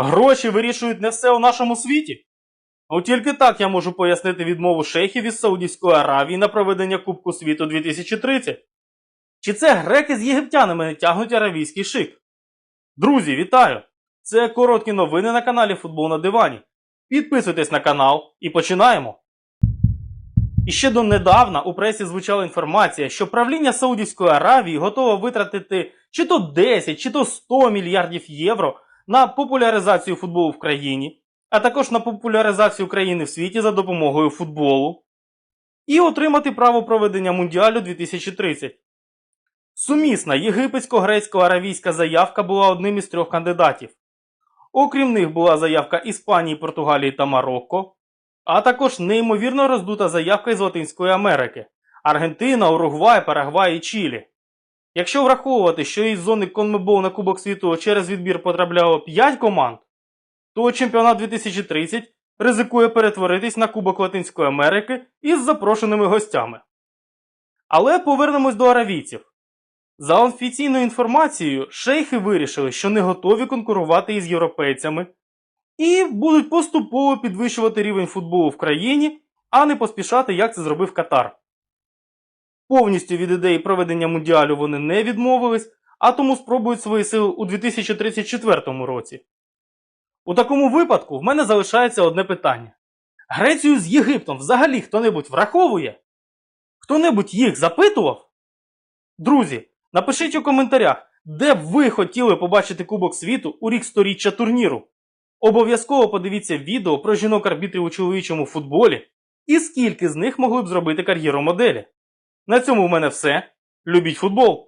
Гроші вирішують не все у нашому світі. От тільки так я можу пояснити відмову шейхів із Саудівської Аравії на проведення Кубку світу 2030. Чи це греки з єгиптянами не тягнуть аравійський шик? Друзі, вітаю! Це короткі новини на каналі Футбол на дивані. Підписуйтесь на канал і починаємо. І ще донедавна у пресі звучала інформація, що правління Саудівської Аравії готове витратити чи то 10, чи то 100 мільярдів євро на популяризацію футболу в країні, а також на популяризацію країни в світі за допомогою футболу, і отримати право проведення Мундіалю 2030. Сумісна єгипетсько-грецько-аравійська заявка була одним із трьох кандидатів. Окрім них була заявка Іспанії, Португалії та Марокко, а також неймовірно роздута заявка із Латинської Америки Аргентина, Уругвай, Парагвай і Чилі. Якщо враховувати, що із зони Конмебол на Кубок світу через відбір потрапляло 5 команд, то чемпіонат 2030 ризикує перетворитись на Кубок Латинської Америки із запрошеними гостями. Але повернемось до аравійців. За офіційною інформацією, шейхи вирішили, що не готові конкурувати із європейцями і будуть поступово підвищувати рівень футболу в країні, а не поспішати, як це зробив Катар. Повністю від ідеї проведення мундіалю вони не відмовились, а тому спробують свої сили у 2034 році. У такому випадку в мене залишається одне питання: Грецію з Єгиптом взагалі хто-небудь враховує? Хто-небудь їх запитував? Друзі, напишіть у коментарях, де б ви хотіли побачити Кубок світу у рік сторіччя турніру. Обов'язково подивіться відео про жінок-арбітрів у чоловічому футболі і скільки з них могли б зробити кар'єру моделі. На цьому в мене все. Любіть футбол!